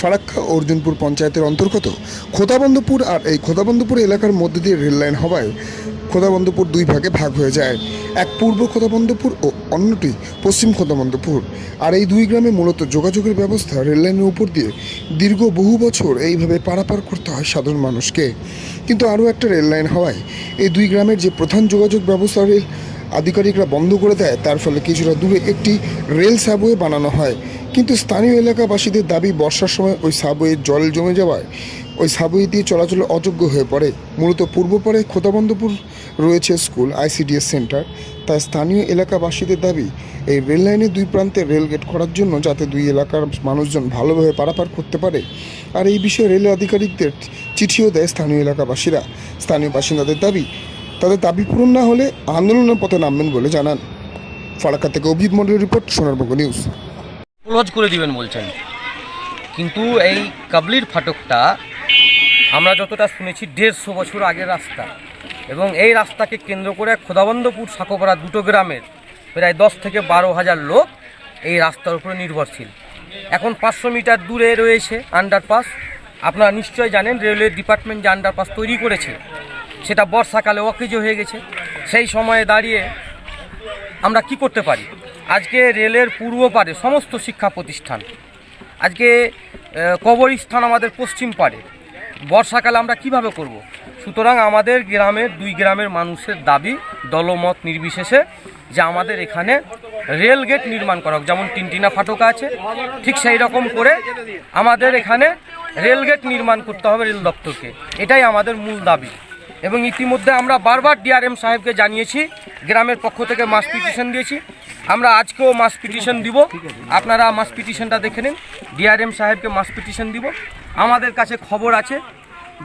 ফারাক্কা অর্জুনপুর পঞ্চায়েতের অন্তর্গত খোদাবন্দপুর আর এই খোদাবন্দপুর এলাকার মধ্যে দিয়ে রেললাইন হওয়ায় খোদাবন্দপুর দুই ভাগে ভাগ হয়ে যায়। এক পূর্ব খোদাবন্দপুর ও অন্যটি পশ্চিম খোদাবন্দপুর। আর এই দুই গ্রামে মূলত যোগাযোগের ব্যবস্থা রেললাইনের উপর দিয়ে দীর্ঘ বহু বছর এইভাবে পারাপার করতে হয় সাধারণ মানুষকে। কিন্তু আরও একটা রেললাইন হওয়ায় এই দুই গ্রামের যে প্রধান যোগাযোগ ব্যবস্থা রেল আধিকারিকরা বন্ধ করে দেয়, তার ফলে কিছুটা দূরে একটি রেল সাবওয়ে বানানো হয়। কিন্তু স্থানীয় এলাকাবাসীদের দাবি, বর্ষার সময় ওই সাবওয়ে জল জমে যাওয়ায় ওই সাবওয়ে দিয়ে চলাচল অযোগ্য হয়ে পড়ে। মূলত পূর্ব পারে খোদাবন্দপুর রয়েছে স্কুল, আইসিডিএস সেন্টার। তাই স্থানীয় এলাকাবাসীদের দাবি, এই রেল লাইনের দুই প্রান্তে রেল গেট করার জন্য যাতে দুই এলাকার মানুষজন ভালোভাবে পারাপার করতে পারে। আর এই বিষয়ে রেল আধিকারিকদের চিঠিও দেয় স্থানীয় এলাকাবাসীরা। স্থানীয় বাসিন্দাদের দাবি তাদের দাবি পূরণ না হলে আন্দোলনের পথে নামবেন বলে জানান। ফারাক্কা থেকে অভিজিৎ মন্ডলের রিপোর্ট, সোনারবঙ্গ নিউজ। ক্লোজ করে দিবেন বলছেন। কিন্তু এই কাবলির ফাটকটা আমরা যতটা শুনেছি, দেড়শো বছর আগের রাস্তা। এবং এই রাস্তাকে কেন্দ্র করে খোদাবন্দপুর সাকোপাড়া দুটো গ্রামের প্রায় দশ থেকে বারো হাজার লোক এই রাস্তার উপরে নির্ভরশীল। এখন পাঁচশো মিটার দূরে রয়েছে আন্ডারপাস আপনারা নিশ্চয় জানেন, রেলওয়ে ডিপার্টমেন্ট যে আন্ডারপাস তৈরি করেছে সেটা বর্ষাকালে অকেজো হয়ে গেছে। সেই সময়ে দাঁড়িয়ে আমরা কি করতে পারি? আজকে রেলের পূর্ব পারে সমস্ত শিক্ষা প্রতিষ্ঠান, আজকে কবরস্থান আমাদের পশ্চিম পারে বর্ষাকালে আমরা কীভাবে করব। সুতরাং আমাদের গ্রামের, দুই গ্রামের মানুষের দাবি, দলমত নির্বিশেষে যে আমাদের এখানে রেল গেট নির্মাণ করা হোক। যেমন টিনটিনা ফাটক আছে, ঠিক সেই রকম করে আমাদের এখানে রেল গেট নির্মাণ করতে হবে রেল দপ্তরকে। এটাই আমাদের মূল দাবি। এবং ইতিমধ্যে আমরা বারবার ডিআরএম সাহেবকে জানিয়েছি, গ্রামের পক্ষ থেকে মাস পিটিশন দিয়েছি। আমরা আজকেও মাস পিটিশন দিব। আপনারা মাস পিটিশনটা দেখে নিন। ডিআরএম সাহেবকে মাস পিটিশন দিব। আমাদের কাছে খবর আছে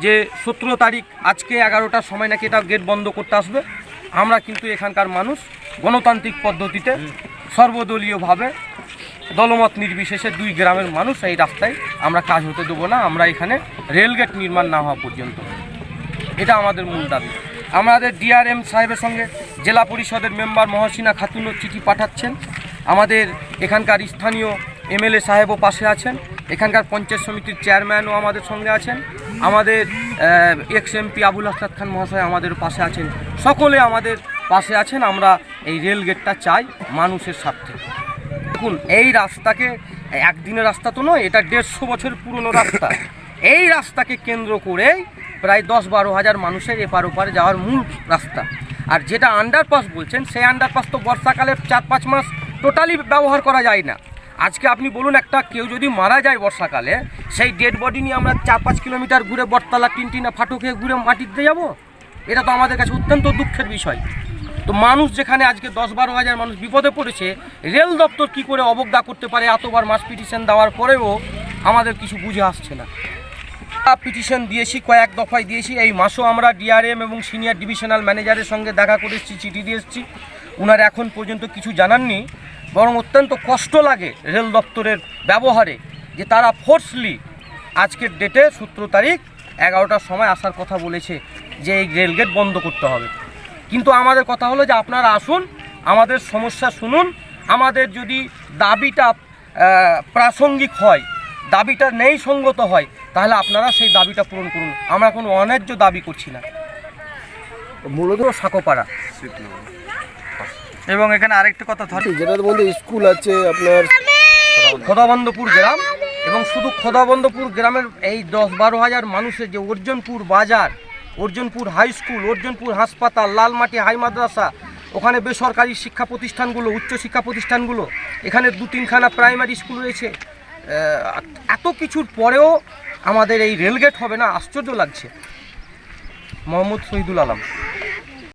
যে, সতেরো তারিখ আজকে এগারোটার সময় নাকি এটা গেট বন্ধ করতে আসবে। আমরা কিন্তু এখানকার মানুষ গণতান্ত্রিক পদ্ধতিতে সর্বদলীয়ভাবে দলমত নির্বিশেষে দুই গ্রামের মানুষ এই রাস্তায় আমরা কাজ হতে দেবো না। আমরা এখানে রেলগেট নির্মাণ না হওয়া পর্যন্ত। এটা আমাদের মূল দাবি। আমাদের ডিআরএম সাহেবের সঙ্গে জেলা পরিষদের মেম্বার মহসিনা খাতুনও চিঠি পাঠাচ্ছেন। আমাদের এখানকার স্থানীয় এমএলএ সাহেবও পাশে আছেন। এখানকার পঞ্চায়েত সমিতির চেয়ারম্যানও আমাদের সঙ্গে আছেন। আমাদের এক্স এমপি আবুল হাসাদ খান মহাশয় আমাদের পাশে আছেন। সকলে আমাদের পাশে আছেন। আমরা এই রেল গেটটা চাই মানুষের স্বার্থে। দেখুন, এই রাস্তাকে, একদিনের রাস্তা তো নয়, এটা দেড়শো বছরের পুরনো রাস্তা। এই রাস্তাকে কেন্দ্র করেই প্রায় দশ বারো হাজার মানুষের এপার ওপারে যাওয়ার মূল রাস্তা। আর যেটা আন্ডারপাস বলছেন, সেই আন্ডারপাস তো বর্ষাকালে চার পাঁচ মাস টোটালি ব্যবহার করা যায় না। আজকে আপনি বলুন একটা কেউ যদি মারা যায় বর্ষাকালে, সেই ডেড বডি নিয়ে আমরা চার পাঁচ কিলোমিটার ঘুরে বটতলা, টিনটিনা ফাটকে ঘুরে মাটিতে যাব? এটা তো আমাদের কাছে অত্যন্ত দুঃখের বিষয়। তো মানুষ যেখানে আজকে দশ বারো হাজার মানুষ বিপদে পড়েছে, রেল দপ্তর কি করে অবজ্ঞা করতে পারে, এতবার মাস পিটিশন দেওয়ার পরেও আমাদের কিছু বুঝে আসছে না। পিটিশন দিয়েছি, কয়েক দফায় দিয়েছি। এই মাসও আমরা ডিআরএম এবং সিনিয়র ডিভিশনাল ম্যানেজারের সঙ্গে দেখা করে এসেছি, চিঠি দিয়ে এসেছি। ওনার এখন পর্যন্ত কিছু জানাননি, বরং অত্যন্ত কষ্ট লাগে রেল দপ্তরের ব্যবহারে, যে তারা ফোর্সলি আজকের ডেটে সতেরো তারিখ, এগারোটার সময় আসার কথা বলেছে যে এই রেলগেট বন্ধ করতে হবে। কিন্তু আমাদের কথা হলো যে আপনারা আসুন, আমাদের সমস্যা শুনুন, আমাদের যদি দাবিটা প্রাসঙ্গিক হয়, দাবিটা নেই সঙ্গত হয় তাহলে আপনারা সেই দাবিটা পূরণ করুন। আমরা কোনো অন্যায্য দাবি করছি না। মূলত সাকোপাড়া। এবং এখানে আরেকটা কথা ধরে যেটার মধ্যে স্কুল আছে আপনার খোদাবন্দপুর গ্রাম এবং শুধু খোদাবন্দপুর গ্রামের এই দশ বারো হাজার মানুষের যে অর্জনপুর বাজার অর্জনপুর হাই স্কুল অর্জনপুর হাসপাতাল লালমাটি হাই মাদ্রাসা ওখানে বেসরকারি শিক্ষা প্রতিষ্ঠানগুলো উচ্চ শিক্ষা প্রতিষ্ঠানগুলো এখানে দু তিনখানা প্রাইমারি স্কুল রয়েছে এত কিছুর পরেও আমাদের এই রেলগেট হবে না? আশ্চর্য লাগছে। মোহাম্মদ শহীদুল আলম।